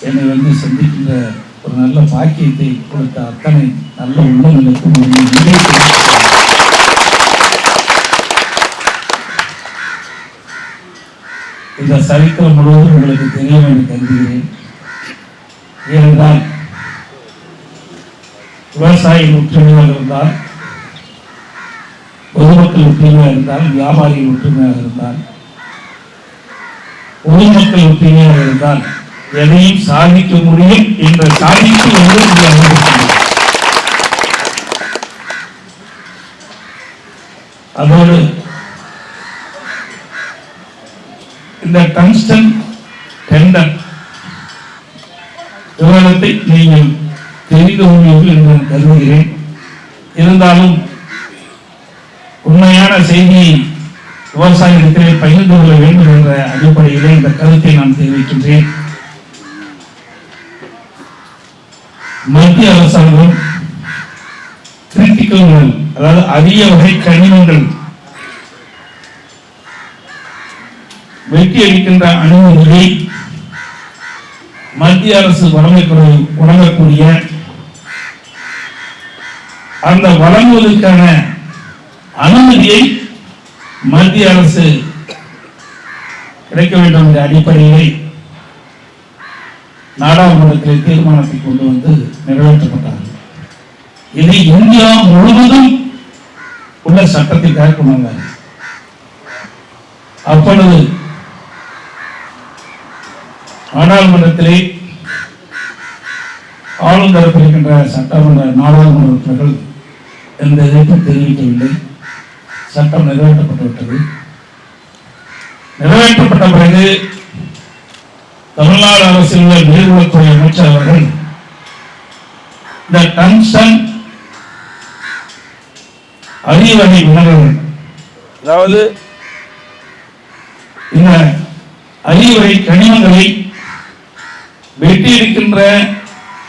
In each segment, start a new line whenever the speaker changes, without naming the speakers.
என்னை வந்து சந்திக்கின்ற ஒரு நல்ல பாக்கியத்தை கொடுத்த அத்தனை நல்ல உள்ளங்களுக்கும் இந்த சரித்திரம் முழுவதும் உங்களுக்கு தெரியும் என்று கருதுகிறேன் ஏனென்றால் விவசாயி ஒற்றுமையாக இருந்தால் பொதுமக்கள் ஒற்றுமையாக இருந்தால் வியாபாரிகள் ஒற்றுமையாக இருந்தால் பொதுமக்கள் ஒற்றுமையாக இருந்தால் எதையும் சாதிக்க முடியும் என்ற சாதிப்பு வந்து அதோடு இந்த டங்ஸ்டன் டெண்டன் விவரத்தை நீங்கள் தெரிந்து கொள்வீர்கள் என்று நான் கருதுகிறேன். இருந்தாலும் உண்மையான செய்தியை விவசாயத்திலே பகிர்ந்து கொள்ள வேண்டும் என்ற அடிப்படையிலே இந்த கருத்தை நான் தெரிவிக்கின்றேன். மத்திய அரசாங்கம் கிரிட்டிக்கல் அதாவது அரிய வகை கனிமங்கள் வெட்டி அளிக்கின்ற அனுமதியை மத்திய அரசு வழங்கக்கூடிய வழங்கக்கூடிய அந்த வழங்குவதற்கான அனுமதியை மத்திய அரசு கிடைக்க வேண்டும் என்ற அடிப்படையிலே நாடாளுமன்றத்தில் தீர்மானத்தை கொண்டு வந்து நிறைவேற்றப்பட்டார்கள். இதை இந்தியா முழுவதும் உள்ள சட்டத்திற்காக கொண்டு அப்பொழுது நாடாளுமன்றத்திலே ஆளும் தரப்பிருக்கின்ற சட்டமன்ற நாடாளுமன்ற உறுப்பினர்கள் எந்த எதிர்ப்பும் தெரிவிக்கவில்லை. சட்டம் நிறைவேற்றப்பட்டு விட்டது. நிறைவேற்றப்பட்ட பிறகு தமிழ்நாடு உள்ள நீர்வளத்துறை அமைச்சர் அவர்கள் இந்த டங்ஸ்டன் அரிய வகை விலங்குகள் அதாவது இந்த வகை கனிமங்களை வெட்டி இருக்கின்ற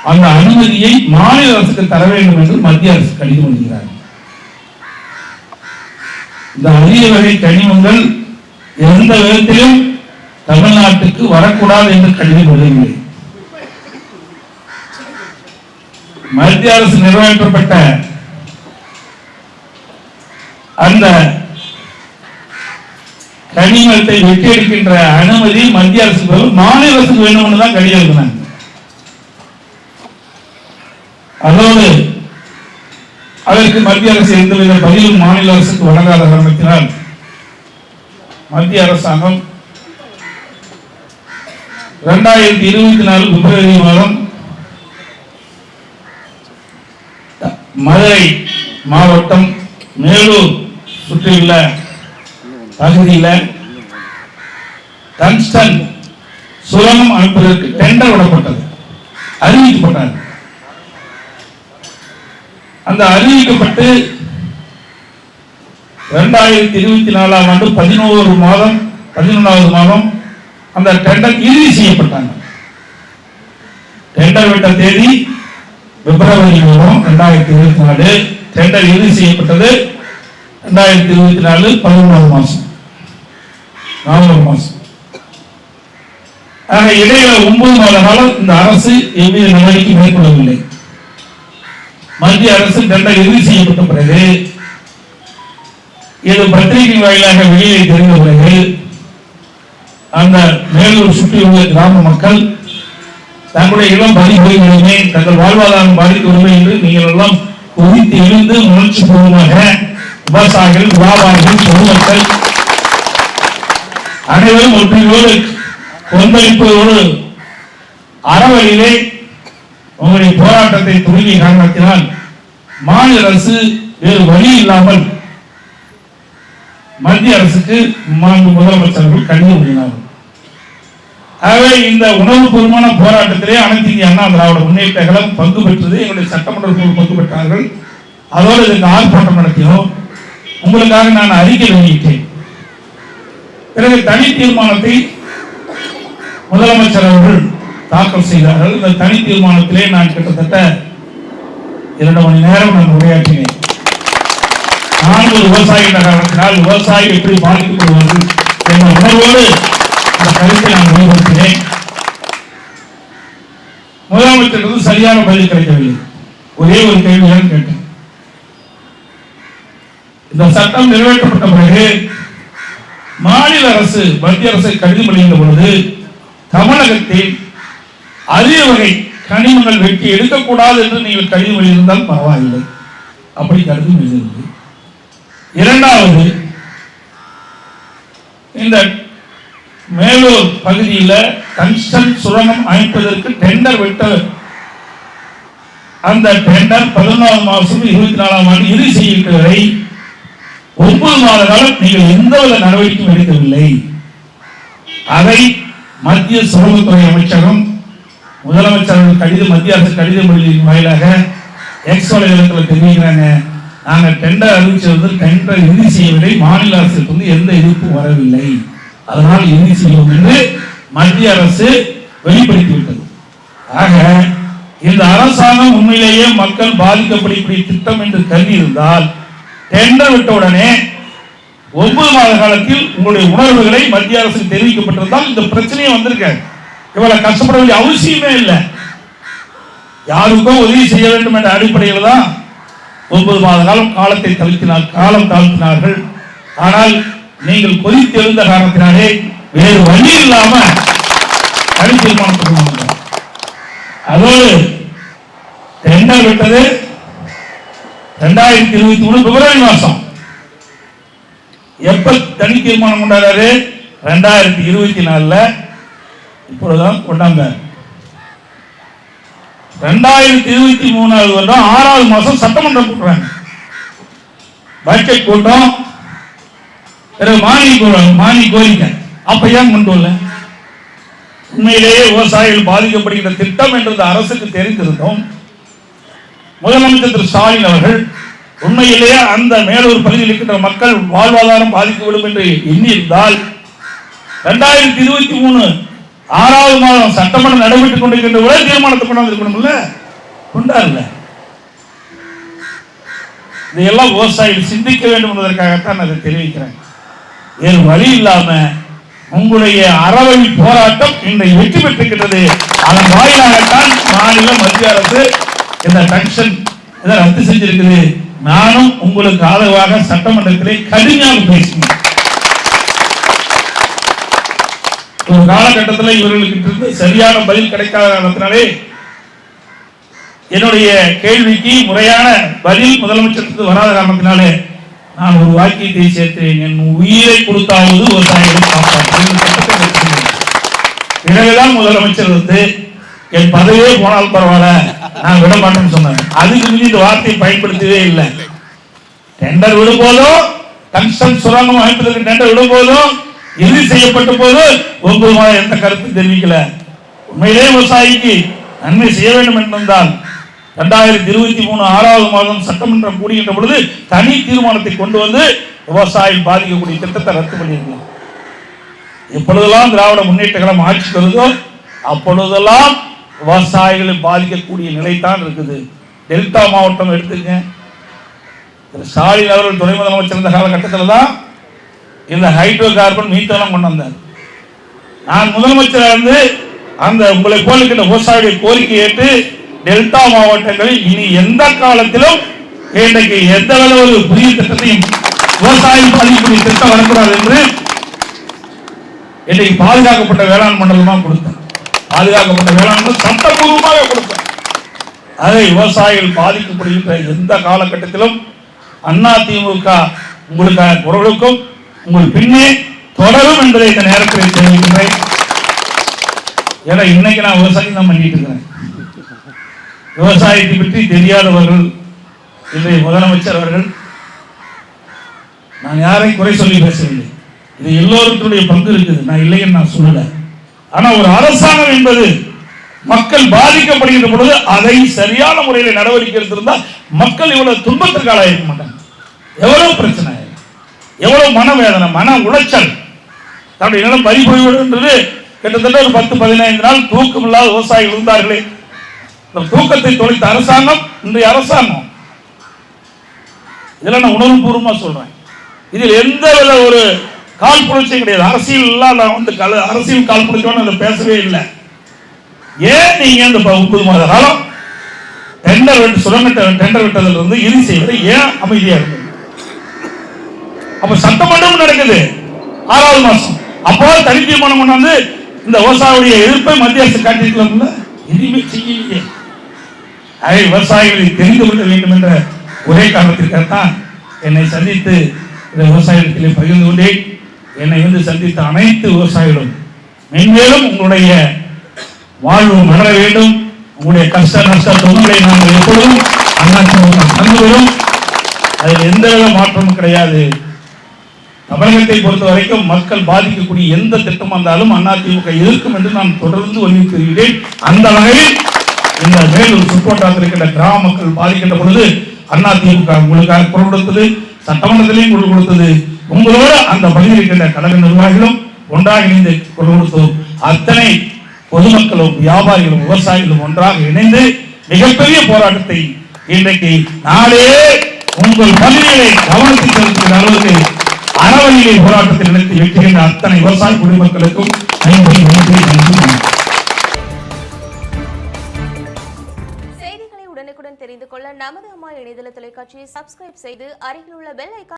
அந்த அனுமதியை மாநில அரசுக்கு தர வேண்டும் என்று மத்திய அரசு கடிதம் எழுதுகிறார் இந்த அரிய வகை கனிமங்கள் எந்த விதத்திலும் தமிழ்நாட்டுக்கு வரக்கூடாது என்று கடிதம் எழுதவில்லை மத்திய அரசு நிறைவேற்றப்பட்ட அந்த கனிமத்தை வெட்டி எடுக்கின்ற அனுமதி மத்திய அரசுக்கு மாநில அரசுக்கு வேணும்னு தான் கடிதம் எழுதினாங்க. அதோடு அதற்கு மத்திய அரசு எந்தவித பதிலும் மாநில அரசுக்கு வழங்காத காரணத்தினால் மத்திய அரசாங்கம் இரண்டாயிரத்தி இருபத்தி நாலு பிப்ரவரி மாதம் மதுரை மாவட்டம் மேலூர் சுற்றியுள்ள பகுதியில் டங்ஸ்டன் சுரங்கம் அமைப்பதற்கு டெண்டர் விடப்பட்டது. அறிவிக்கப்பட்டது. அந்த அறிவிக்கப்பட்டு இரண்டாயிரத்தி இருபத்தி நாலாம் ஆண்டு பதினோரு மாதம் பதினொன்றாவது மாதம் அந்த டெண்டர் இறுதி செய்யப்பட்டாங்க. டெண்டர் விட்ட தேதி பிப்ரவரி மாதம் ரெண்டாயிரத்தி இருபத்தி நாலு. டெண்டர் இறுதி செய்யப்பட்டது ரெண்டாயிரத்தி இருபத்தி நாலு பதினொன்றாவது மாசம். நாலாவது மாசம். ஆக இடையில ஒன்பது மாத காலம் இந்த அரசு எவ்வித நடவடிக்கை மேற்கொள்ளவில்லை. மத்திய அரசு டெண்டர் இறுதி செய்யப்பட்ட பிறகு இது பத்திரிகை வாயிலாக வெளியே தெரிந்த பிறகு அந்த மேலூர் சுற்றியுள்ள கிராம மக்கள் தங்களுடைய இளம் பதிவுரிமையுமே தங்கள் வாழ்வாதாரம் பாதிக்கவில்லை என்று நீங்கள் எல்லாம் கொதித்து எழுந்து உணர்ச்சி பூர்வமாக விவசாயிகள் வியாபாரிகள் பொதுமக்கள் அனைவரும் ஒற்றுமையோடு கொந்தளிப்பதோடு அறவழியிலே உங்களுடைய போராட்டத்தை துவங்கிய காரணத்தினால் மாநில அரசு வேறு வழி இல்லாமல் மத்திய அரசுக்கு மாண்பு முதலமைச்சர்கள் கடிதம் எழுதினார்கள் ஆகவே இந்த உணவு பொதுமான போராட்டத்திலே அனைத்து இந்திய அண்ணா திராவிட முன்னேற்ற கழகம் பங்கு பெற்றது. எங்களுடைய சட்டமன்ற உறுப்பினர்கள் பங்கு பெற்றார்கள். அதோடு இதற்கு ஆர்ப்பாட்டம் நடத்தினோம். உங்களுக்காக நான் அறிக்கை வெளியிட்டேன். பிறகு தனி தீர்மானத்தை முதலமைச்சர் அவர்கள் தாக்கல் செய்தார்கள். இந்த தனி தீர்மானத்திலே நான் கிட்டத்தட்ட இரண்டு மணி நேரம் நான் உரையாற்றினேன். நான் ஒரு விவசாயி என்ற காரணத்தினால் விவசாயி எப்படி பாதிக்கப்படுவார்கள் என்ற உணர்வோடு அந்த கருத்தை நான் வெளிப்படுத்தினேன் முதலமைச்சர் சரியான பதில் கிடைக்கவில்லை. ஒரே ஒரு கேள்வி கேட்டேன். இந்த சட்டம் நிறைவேற்றப்பட்ட பிறகு மாநில அரசு மத்திய அரசை கடிதம் எழுதிய பொழுது தமிழகத்தில் அரிய வகை கனிமங்கள் வெட்டி எடுக்கக்கூடாது என்று நீங்கள் கடிதம் எழுதியிருந்தால் பரவாயில்லை. அப்படி கடிதம் எழுதியிருந்தது இரண்டாவது இந்த மேலூர் பகுதியில் டங்ஸ்டன் சுரங்கம் அமைப்பதற்கு டெண்டர் விட்டது. அந்த டெண்டர் பதினொன்றாம் மாதம் இருபத்தி நாலாம் ஆண்டு இறுதி செய்யும் வரை ஒன்பது மாத காலம் நீங்கள் எந்தவித நடவடிக்கையும் எடுக்கவில்லை. அதை மத்திய சுரங்கத்துறை அமைச்சகம் முதலமைச்சர் கடிதம் மத்திய அரசு கடிதம் எழுதியின் வாயிலாக எக்ஸ் வலைதளத்தில் தெரிவிக்கிறாங்க. நாங்கள் டெண்டர் அறிவிச்சது டெண்டர் இறுதி செய்யவில்லை மாநில அரசுக்கு வந்து எந்த எதிர்ப்பும் வரவில்லை. அதனால் இறுதி செய்வோம் என்று மத்திய அரசு வெளிப்படுத்திவிட்டது. ஆக இந்த அரசாங்கம் உண்மையிலேயே மக்கள் பாதிக்கப்படக்கூடிய திட்டம் என்று கருதி இருந்தால் டெண்டர் விட்ட உடனே ஒன்பது மாத காலத்தில் உங்களுடைய உணர்வுகளை மத்திய அரசு தெரிவிக்கப்பட்டிருந்தால் இந்த பிரச்சனையே வந்திருக்காது. இவ்வளவு கஷ்டப்பட வேண்டிய அவசியமே இல்லை. யாருக்கும் உதவி செய்ய வேண்டும் என்ற அடிப்படையில் தான் ஒன்பது மாத காலம் காலத்தை தவிர்த்தினால் காலம் தாழ்த்தினார்கள். ஆனால் நீங்கள் கொதித்தெழுந்த காரணத்தினாலே வேறு வழி இல்லாம தனி தீர்மானத்துக்கு அதோடு டெண்டர் விட்டது ரெண்டாயிரத்தி இருபத்தி மூணு பிப்ரவரி மாசம். எப்ப தனி தீர்மானம் கொண்டாடுறாரு? ரெண்டாயிரத்தி இருபத்தி நாலுல. இப்பொழுதுதான் கொண்டாந்தார். ரெண்டாயிரத்தி இருபத்தி மூணாவது வருடம் ஆறாவது மாசம் சட்டமன்றம் கூட்டுறாங்க. பட்ஜெட் கூட்டம் பிறகு மானிய கோ- மானிய கோரிக்கை. அப்ப ஏன் கொண்டு வரல? உண்மையிலேயே விவசாயிகள் பாதிக்கப்படுகின்ற திட்டம் என்றது அரசுக்கு தெரிந்திருந்தோம். முதலமைச்சர் திரு ஸ்டாலின் அவர்கள் உண்மையிலேயே அந்த மேலூர் பகுதியில் இருக்கின்ற மக்கள் வாழ்வாதாரம் பாதிக்கப்படும் என்று எண்ணியிருந்தால் இரண்டாயிரத்தி இருபத்தி மூணு ஆறாவது மாதம் சட்டமன்றம் நடைபெற்றுக் கொண்டிருக்கின்ற ஒரே தீர்மானத்தை கொண்டு வந்திருக்கணும்ல? கொண்டாருல இதையெல்லாம் விவசாயிகள் சிந்திக்க வேண்டும் என்பதற்காகத்தான் நான் அதை தெரிவிக்கிறேன். வேறு வழி இல்லாம உங்களுடைய அறவழி போராட்டம் இன்றை வெற்றி பெற்றிருக்கிறது அதன் வாயிலாகத்தான் மாநில மத்திய அரசு இந்த டென்ஷன் இதை ரத்து செஞ்சிருக்குது. நானும் உங்களுக்கு ஆதரவாக சட்டமன்றத்திலே கடுமையாக பேசினேன் ஒரு காலகட்டத்தில் இவர்களுக்கு சரியான பதில் கிடைக்காத காரணத்தினாலே என்னுடைய கேள்விக்கு முறையான பதில் முதலமைச்சருக்கு வராத காரணத்தினாலே நான் ஒரு வாக்கியத்தை சேர்த்தேன் என் உயிரை கொடுத்தாவது விவசாயிகளை காப்பாற்றுவேன் பிறகுதான் முதலமைச்சர் வந்து என் பதவியே போனால் பரவாயில்ல நான் விட மாட்டேன்னு சொன்னேன் அதுக்கு மீது இந்த வார்த்தையை பயன்படுத்தவே இல்லை. டெண்டர் விடும் போதும் கன்ஸ்டன் சுரங்கம் அமைப்பதற்கு டெண்டர் விடும் போதும் இறுதி செய்யப்பட்ட போது ஒன்பது எந்த கருத்தும் தெரிவிக்கல. உண்மையிலே விவசாயிக்கு நன்மை செய்ய வேண்டும் என்றால் ரெண்டாயிரத்தி இருபத்தி மூணு ஆறாவது மாதம் சட்டமன்றம் கூடுகின்ற பொழுது தனி தீர்மானத்தை கொண்டு வந்து விவசாயம் பாதிக்கக்கூடிய திட்டத்தை ரத்து பண்ணியிருக்கலாம் எப்பொழுதெல்லாம் திராவிட முன்னேற்ற கழகம் ஆட்சி வருதோ அப்பொழுதெல்லாம் விவசாயிகளை பாதிக்கக்கூடிய நிலைத்தான் இருக்குது. டெல்டா மாவட்டம் எடுத்துங்க ஸ்டாலின் அவர்கள் துணை முதலமைச்சர் இருந்த காலகட்டத்தில் தான் இந்த ஹைட்ரோ கார்பன் மீத்தெல்லாம் கொண்டு வந்தார். நான் முதலமைச்சராக இருந்து அந்த உங்களை போல விவசாயிகள் கோரிக்கை ஏற்று டெல்டா மாவட்டங்களில் இனி எந்த காலத்திலும் இன்றைக்கு எந்த வித ஒரு புதிய திட்டத்தையும் விவசாயம் பாதிக்கக்கூடிய திட்டம் வரக்கூடாது என்று இன்றைக்கு பாதுகாக்கப்பட்ட வேளாண் மண்டலமாக கொடுத்தேன். பாதுகாக்கப்பட்ட வேளாண் மண்டலம் சட்டப்பூர்வமாக கொடுத்தேன். அதை விவசாயிகள் பாதிக்கப்படுகின்ற எந்த காலகட்டத்திலும் அண்ணா திமுக உங்களுக்கான குரலுக்கும் உங்கள் பின்னே தொடரும் என்பதை இந்த நேரத்தில் தெரிவிக்கின்றேன். ஏன்னா இன்னைக்கு நான் விவசாயம் தான் பண்ணிட்டு இருக்கிறேன். விவசாயத்தை பற்றி தெரியாதவர்கள் இன்றைய முதலமைச்சர் அவர்கள் நான் யாரையும் குறை சொல்லி பேசவில்லை. இது எல்லோருக்குடைய பங்கு இருக்குது. நான் இல்லைன்னு நான் சொல்லல. ஆனா ஒரு அரசாங்கம் என்பது மக்கள் பாதிக்கப்படுகின்ற பொழுது அதை சரியான முறையில் நடவடிக்கை எடுத்திருந்தால் மக்கள் இவ்வளவு துன்பத்திற்கு ஆளாயிருக்க மாட்டாங்க. எவ்வளவு பிரச்சனை எவ்வளவு மனவேதனை மன உளைச்சல். தன்னுடைய நிலம் பறி போய்விடுன்றது கிட்டத்தட்ட ஒரு பத்து பதினைந்து நாள் தூக்கம் இல்லாத விவசாயிகள் இருந்தார்களே. இந்த தூக்கத்தை தொலைத்த அரசாங்கம் இன்றைய அரசாங்கம். இதெல்லாம் நான் உணர்வுபூர்வமா சொல்றேன். இதில் எந்த வித ஒரு கால் புரட்சியும் கிடையாது. அரசியல் எல்லாம் நான் வந்து கல அரசியல் கால் புரட்சியோட அதை பேசவே இல்லை. ஏன் நீங்க இந்த முப்பது மாத காலம் டெண்டர் விட்டு சுரங்க டெண்டர் விட்டதுல இருந்து இறுதி செய்வதை ஏன் அமைதியாக இருக்கு அப்ப சட்டமன்றம் நடக்குது. ஆறாவது மாசம். அப்போ தனி தீர்மானம் கொண்டாந்து இந்த விவசாயியுடைய எதிர்ப்பை மத்திய அரசு காட்டியிருக்கலாம்ல எதுவுமே செய்யலையே அதை விவசாயிகளை தெரிந்து கொள்ள வேண்டும் என்ற ஒரே காரணத்திற்காகத்தான் என்னை சந்தித்து இந்த விவசாயத்திலே பகிர்ந்து கொண்டேன். என்னை வந்து சந்தித்த அனைத்து விவசாயிகளும் மென்மேலும் உங்களுடைய வாழ்வு மலர வேண்டும். உங்களுடைய கஷ்ட நஷ்ட தொகுதிகளை நாங்கள் எப்பொழுதும் அண்ணாச்சி தந்துவிடும் அதில் எந்தவித மாற்றமும் கிடையாது. தமிழகத்தை பொறுத்த வரைக்கும் மக்கள் பாதிக்கக்கூடிய எந்த திட்டம் வந்தாலும் அதிமுக எதிர்க்கும் என்று நான் தொடர்ந்து வலியுறுத்தி வருகிறேன். அந்த வகையில் இந்த மேலூர் சுற்றுவட்டாரத்தில் இருக்கின்ற கிராம மக்கள் பாதிக்கின்ற பொழுது அதிமுக உங்களுக்காக குரல் கொடுத்தது சட்டமன்றத்திலையும் குரல் கொடுத்தது. உங்களோடு அந்த பகுதியில் இருக்கின்ற கழக நிர்வாகிகளும் ஒன்றாக இணைந்து குரல் கொடுத்தோம். அத்தனை பொதுமக்களும் வியாபாரிகளும் விவசாயிகளும் ஒன்றாக இணைந்து மிகப்பெரிய போராட்டத்தை இன்றைக்கு நாளே உங்கள் பகுதிகளை கவனத்தில் செலுத்துகிற அளவுக்கு அறவழியை போராட்டத்தில் நிறுத்தி வைக்கின்ற அத்தனை விவசாய குடிமக்களுக்கும்
செய்திகளை உடனுக்குடன் தெரிந்து கொள்ள நமது அம்மா இணையதள தொலைக்காட்சியை சப்ஸ்கிரைப் செய்து அருகில் உள்ள பெல் ஐக்கான்